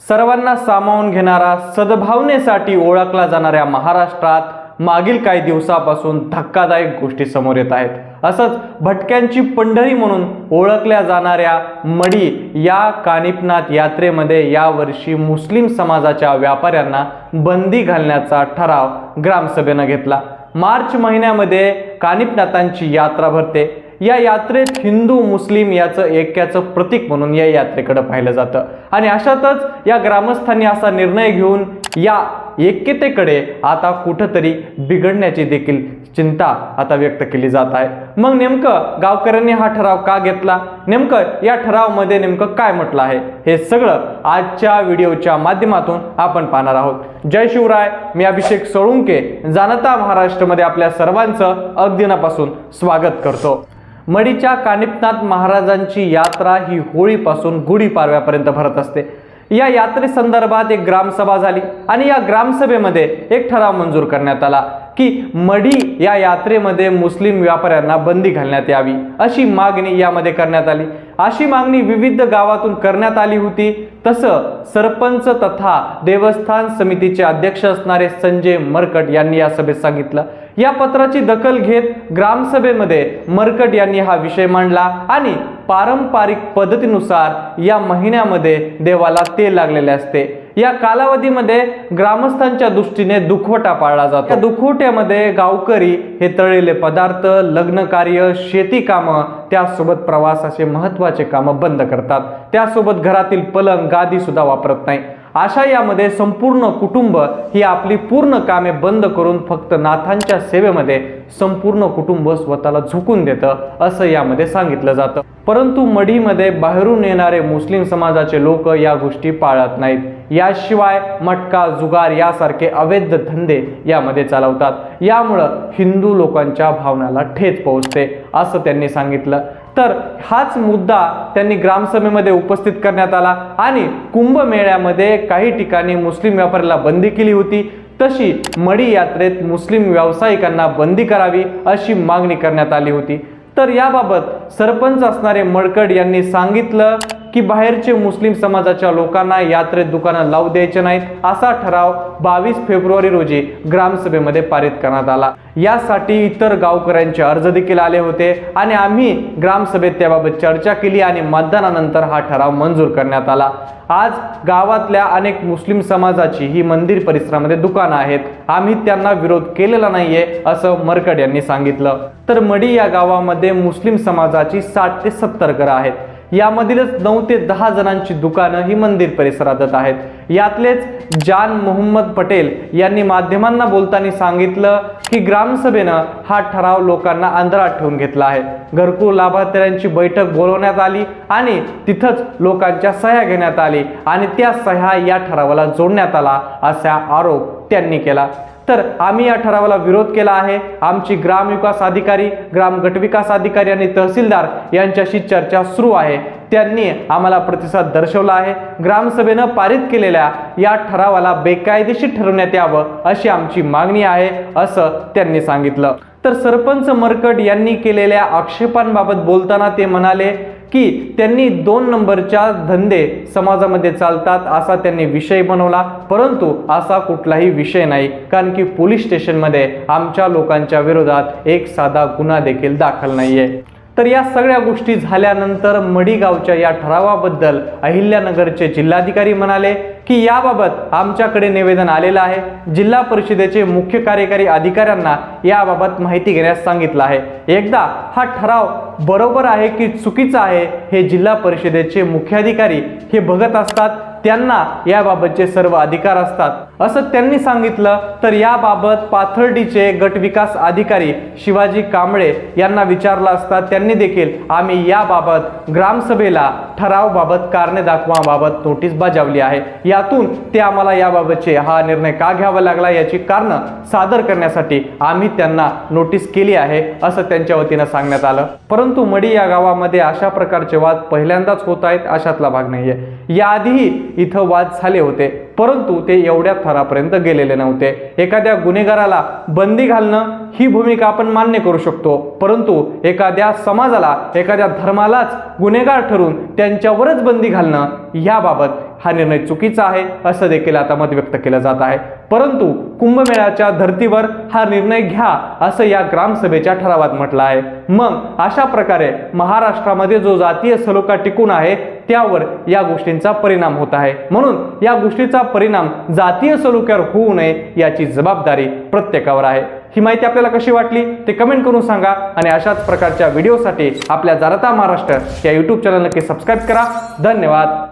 सर्वांना सामावून घेणारा सद्भावनेसाठी ओळखला जाणाऱ्या महाराष्ट्रात मागील काही दिवसापासून धक्कादायक गोष्टी समोर येत आहेत. असंच भटक्यांची पंढरी म्हणून ओळखल्या जाणाऱ्या मडी या कानिपनाथ यात्रेमध्ये यावर्षी मुस्लिम समाजाच्या व्यापाऱ्यांना बंदी घालण्याचा ठराव ग्रामसभेनं घेतला. मार्च महिन्यामध्ये कानिपनाथांची यात्रा भरते. या यात्रेत हिंदू मुस्लिम याचं ऐक्याचं प्रतीक म्हणून या यात्रेकडे पाहिलं जातं. आणि अशातच या ग्रामस्थांनी असा निर्णय घेऊन या ऐक्यतेकडे आता कुठंतरी बिघडण्याची देखील चिंता आता व्यक्त केली जात आहे. मग नेमकं गावकऱ्यांनी हा ठराव का घेतला? नेमकं या ठरावमध्ये नेमकं काय म्हटलं आहे? हे सगळं आजच्या व्हिडिओच्या माध्यमातून आपण पाहणार आहोत. जय शिवराय मी अभिषेक सोळुंके जाणता महाराष्ट्रमध्ये आपल्या सर्वांचं अगदिनापासून स्वागत करतो. मडीच्या कानिपनाथ महाराजांची यात्रा ही होळीपासून गुढीपाडव्यापर्यंत भरत असते. या यात्रेसंदर्भात एक ग्रामसभा झाली आणि या ग्रामसभेमध्ये एक ठराव मंजूर करण्यात आला की मढी या यात्रेमध्ये मुस्लिम व्यापाऱ्यांना बंदी घालण्यात यावी अशी मागणी यामध्ये करण्यात आली. अशी मागणी विविध गावातून करण्यात आली होती. तसं सरपंच तथा देवस्थान समितीचे अध्यक्ष असणारे संजय मरकट यांनी या सभेत सांगितलं. या पत्राची दखल घेत ग्रामसभेमध्ये मरकट यांनी हा विषय मांडला आणि पारंपरिक पद्धतीनुसार या महिन्यामध्ये देवाला तेल लागलेले असते. या कालावधीमध्ये ग्रामस्थांच्या दृष्टीने दुखवटा पाळला जातो. या दुखवट्यामध्ये गावकरी हे तळलेले पदार्थ लग्न कार्य शेती कामं त्यासोबत प्रवास असे महत्त्वाचे कामं बंद करतात. त्यासोबत घरातील पलंग गादी सुद्धा वापरत नाही. अशा यामध्ये संपूर्ण कुटुंब ही आपली पूर्ण कामे बंद करून फक्त नाथांच्या सेवेमध्ये संपूर्ण कुटुंब स्वतःला झुकून देतं असं यामध्ये सांगितलं जातं. परंतु मढीमध्ये बाहेरून येणारे मुस्लिम समाजाचे लोक या गोष्टी पाळत नाहीत. याशिवाय मटका जुगार यासारखे अवैध धंदे यामध्ये चालवतात. यामुळं हिंदू लोकांच्या भावनाला ठेच पोहोचते असं त्यांनी सांगितलं. तर हाच मुद्दा त्यांनी ग्रामसभेमध्ये उपस्थित करण्यात आला आणि कुंभमेळ्यामध्ये काही ठिकाणी मुस्लिम व्यापाऱ्याला बंदी केली होती. तशी मडी यात्रेत मुस्लिम व्यावसायिकांना बंदी करावी अशी मागणी करण्यात आली होती. तर याबाबत सरपंच असणारे मडकड यांनी सांगितलं की बाहेरचे मुस्लिम समाजाच्या लोकांना यात्रेत दुकानं लावू द्यायचे नाहीत असा ठराव बावीस फेब्रुवारी रोजी ग्रामसभेमध्ये पारित करण्यात आला. यासाठी इतर गावकऱ्यांचे अर्ज देखील आले होते आणि आम्ही ग्रामसभेत त्याबाबत चर्चा केली आणि मतदानानंतर हा ठराव मंजूर करण्यात आला. आज गावातल्या अनेक मुस्लिम समाजाची ही मंदिर परिसरामध्ये दुकानं आहेत. आम्ही त्यांना विरोध केलेला नाहीये असं मरकड यांनी सांगितलं. तर मडी या गावामध्ये मुस्लिम समाजाची साठ ते सत्तर घरं आहेत. यामधीलच नऊ ते दहा जणांची दुकानं ही मंदिर परिसरातच आहेत. यातलेच जान मोहम्मद पटेल यांनी माध्यमांना बोलताना सांगितलं की ग्रामसभेनं हा ठराव लोकांना अंधारात ठेवून घेतला आहे. घरकुल लाभार्थ्यांची बैठक बोलवण्यात आली आणि तिथंच लोकांच्या सह्या घेण्यात आली आणि त्या सह्या या ठरावाला जोडण्यात आला असा आरोप त्यांनी केला. तर आम्ही या ठरावाला विरोध केला आहे. आमची ग्रामविकास अधिकारी ग्राम गटविकास अधिकारी आणि तहसीलदार यांच्याशी चर्चा सुरू आहे. त्यांनी आम्हाला प्रतिसाद दर्शवला आहे. ग्रामसभेनं पारित केलेल्या या ठरावाला बेकायदेशीर ठरवण्यात यावं अशी आमची मागणी आहे असं त्यांनी सांगितलं. तर सरपंच मरकट यांनी केलेल्या आक्षेपांबाबत बोलताना ते म्हणाले की त्यांनी दोन नंबरच्या धंदे समाजामध्ये चालतात असा त्यांनी विषय बनवला. परंतु असा कुठलाही विषय नाही. कारण की पोलीस स्टेशनमध्ये आमच्या लोकांच्या विरोधात एक साधा गुन्हा देखील दाखल नाहीये. तर या सगळ्या गोष्टी झाल्यानंतर मडीगावच्या या ठरावाबद्दल अहिल्यानगरचे जिल्हाधिकारी म्हणाले की याबाबत आमच्याकडे निवेदन आलेलं आहे. जिल्हा परिषदेचे मुख्य कार्यकारी अधिकाऱ्यांना याबाबत माहिती घेण्यास सांगितलं आहे. एकदा हा ठराव बरोबर आहे की चुकीचा आहे हे जिल्हा परिषदेचे मुख्याधिकारी हे बघत असतात. त्यांना याबाबतचे सर्व अधिकार असतात. असं त्यांनी सांगितलं. तर याबाबत पाथर्डीचे गट विकास अधिकारी शिवाजी कांबळे यांना विचारला असता त्यांनी देखील आम्ही याबाबत ग्रामसभेला ठरावबाबत कारणे दाखवाबाबत नोटीस बजावली आहे. यातून ते आम्हाला याबाबतचे हा निर्णय का घ्यावा लागला याची कारणं सादर करण्यासाठी आम्ही त्यांना नोटीस केली आहे असं त्यांच्या वतीनं सांगण्यात आलं. परंतु मडी या गावामध्ये अशा प्रकारचे वाद पहिल्यांदाच होत आहेत अशातला भाग नाहीये. याआधीही इथं वाद झाले होते. परंतु ते एवढ्या थरापर्यंत गेलेले नव्हते. एखाद्या गुन्हेगाराला बंदी घालणं ही भूमिका आपण मान्य करू शकतो. परंतु एखाद्या समाजाला एखाद्या धर्मालाच गुन्हेगार ठरून त्यांच्यावरच बंदी घालणं याबाबत हा निर्णय चुकीचा आहे असं देखील आता मत व्यक्त केलं जात आहे. परंतु कुंभमेळ्याच्या धर्तीवर हा निर्णय घ्या असं या ग्रामसभेच्या ठरावात म्हटलं आहे. मग अशा प्रकारे महाराष्ट्रामध्ये जो जातीय सलोखा टिकून आहे त्यावर या गोष्टींचा परिणाम होत आहे. म्हणून या गोष्टीचा परिणाम जातीय सलोख्यावर होऊ नये याची जबाबदारी प्रत्येकावर आहे. ही माहिती आपल्याला कशी वाटली? ते कमेंट करून सांगा आणि अशाच प्रकारच्या व्हिडिओसाठी आपल्या जारता महाराष्ट्र या यूट्यूब चॅनल नक्की सबस्क्राईब करा. धन्यवाद.